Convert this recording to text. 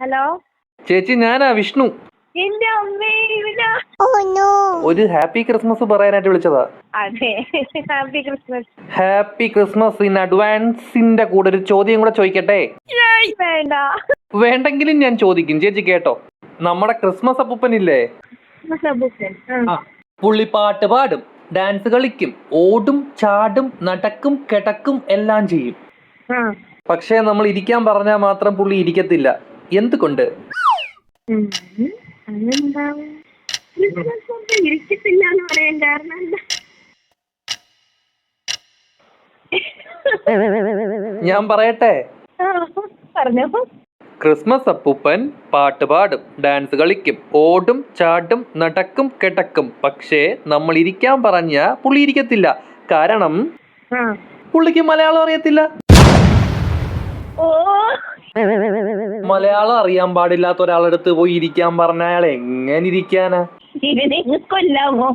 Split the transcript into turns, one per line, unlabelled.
Hello?
ചേച്ചി ഞാനാ വിഷ്ണു.
എന്റെ അമ്മേ ഇവനാ
ഒരു ഹാപ്പി ക്രിസ്മസ് പറയാനായിട്ട് വിളിച്ചതാ.
അതെ happy Christmas.
Happy Christmas in അഡ്വാൻസിന്റെ കൂടെ ഒരു ചോദ്യം കൂടെ ചോദിക്കട്ടെ?
വേണ്ട.
വേണ്ടെങ്കിലും ഞാൻ ചോദിക്കും. ചേച്ചി കേട്ടോ. നമ്മുടെ ക്രിസ്മസ് അപ്പൂപ്പനില്ലേ? ആ, പുള്ളി പാട്ട് പാടും ഡാൻസ് കളിക്കും ഓടും ചാടും നടക്കും കിടക്കും എല്ലാം ചെയ്യും.
ആ.
പക്ഷേ നമ്മൾ ഇരിക്കാൻ പറഞ്ഞാൽ മാത്രം പുള്ളി ഇരിക്കത്തില്ല. എന്തുകൊണ്ട്?
ഇരിക്കത്തില്ല എന്ന് പറയാൻ കാരണം
ഞാൻ പറയട്ടെ? ക്രിസ്മസ് അപ്പൂപ്പൻ പാട്ട് പാടും ഡാൻസ് കളിക്കും ഓടും ചാടും നടക്കും കിടക്കും. പക്ഷേ നമ്മൾ ഇരിക്കാൻ പറഞ്ഞ പുള്ളി ഇരിക്കത്തില്ല. കാരണം പുള്ളിക്ക് മലയാളം അറിയത്തില്ല.
ഓ.
മലയാളം അറിയാൻ പാടില്ലാത്ത ഒരാളടുത്ത് പോയി ഇരിക്കാൻ പറഞ്ഞ അയാൾ എങ്ങനെ ഇരിക്കാനാ?
കൊല്ലാമോ?